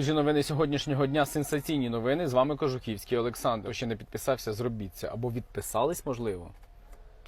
Свіжі новини сьогоднішнього дня сенсаційні новини. З вами Кожухівський Олександр. Хто ще не підписався, зробіть це. Або відписались, можливо.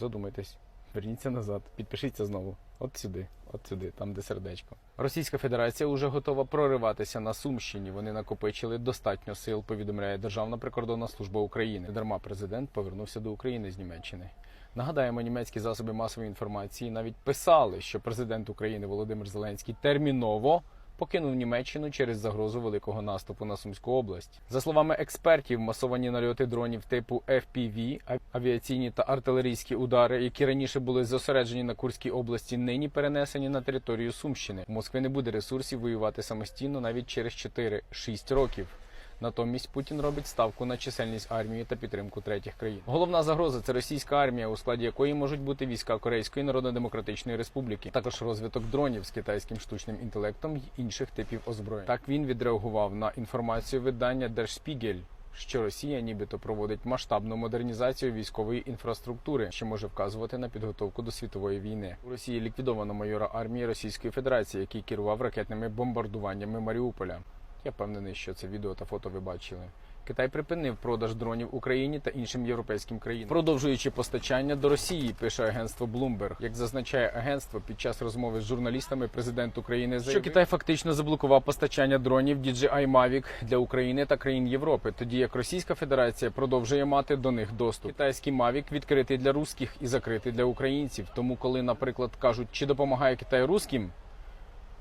Задумайтесь. Верніться назад, підпишіться знову. От сюди, от сюди, там де сердечко. Російська Федерація вже готова прориватися на Сумщині. Вони накопичили достатньо сил, повідомляє Державна прикордонна служба України. Дарма президент повернувся до України з Німеччини. Нагадаємо, німецькі засоби масової інформації навіть писали, що президент України Володимир Зеленський терміново покинув Німеччину через загрозу великого наступу на Сумську область. За словами експертів, масовані нальоти дронів типу FPV, авіаційні та артилерійські удари, які раніше були зосереджені на Курській області, нині перенесені на територію Сумщини. У Москви не буде ресурсів воювати самостійно навіть через 4-6 років. Натомість Путін робить ставку на чисельність армії та підтримку третіх країн. Головна загроза це російська армія, у складі якої можуть бути війська Корейської Народно-Демократичної Республіки, також розвиток дронів з китайським штучним інтелектом й інших типів озброєнь. Так він відреагував на інформацію видання Spiegel, що Росія нібито проводить масштабну модернізацію військової інфраструктури, що може вказувати на підготовку до світової війни. У Росії ліквідовано майора армії Російської Федерації, який керував ракетними бомбардуваннями Маріуполя. Я впевнений, що це відео та фото ви бачили. Китай припинив продаж дронів Україні та іншим європейським країнам, продовжуючи постачання до Росії, пише агентство Bloomberg. Як зазначає агентство під час розмови з журналістами, президент України заявив, що Китай фактично заблокував постачання дронів DJI Mavic для України та країн Європи, тоді як Російська Федерація продовжує мати до них доступ. Китайський Mavic відкритий для русських і закритий для українців. Тому, коли, наприклад, кажуть, чи допомагає Китай русським,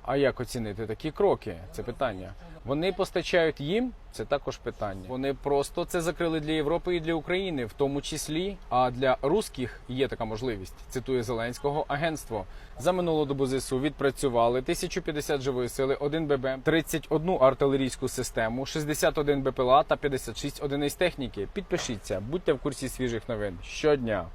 а як оцінити такі кроки? Це питання. Вони постачають їм. Це також питання. Вони просто це закрили для Європи і для України, в тому числі. А для русських є така можливість. Цитує Зеленського агентство. За минулу добу ЗСУ відпрацювали 1050 живої сили, 1 ББ, 31 артилерійську систему, 61 БПЛА та 56 одиниць техніки. Підпишіться, будьте в курсі свіжих новин щодня.